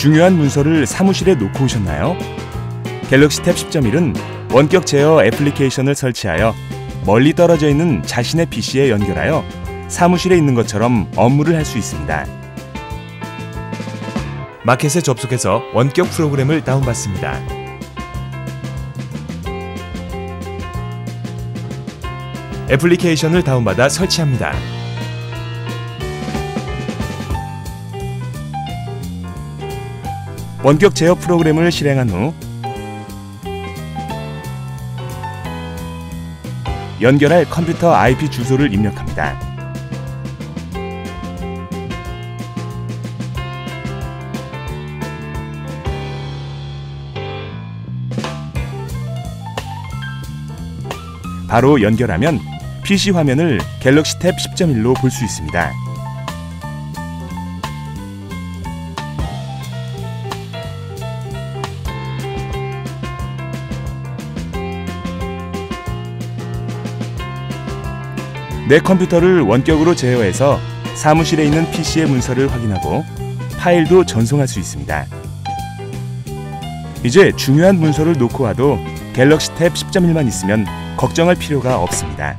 중요한 문서를 사무실에 놓고 오셨나요? 갤럭시 탭 10.1은 원격 제어 애플리케이션을 설치하여 멀리 떨어져 있는 자신의 PC에 연결하여 사무실에 있는 것처럼 업무를 할 수 있습니다. 마켓에 접속해서 원격 프로그램을 다운받습니다. 애플리케이션을 다운받아 설치합니다. 원격 제어 프로그램을 실행한 후 연결할 컴퓨터 IP 주소를 입력합니다. 바로 연결하면 PC 화면을 갤럭시 탭 10.1로 볼 수 있습니다. 내 컴퓨터를 원격으로 제어해서 사무실에 있는 PC의 문서를 확인하고 파일도 전송할 수 있습니다. 이제 중요한 문서를 놓고 와도 갤럭시 탭 10.1만 있으면 걱정할 필요가 없습니다.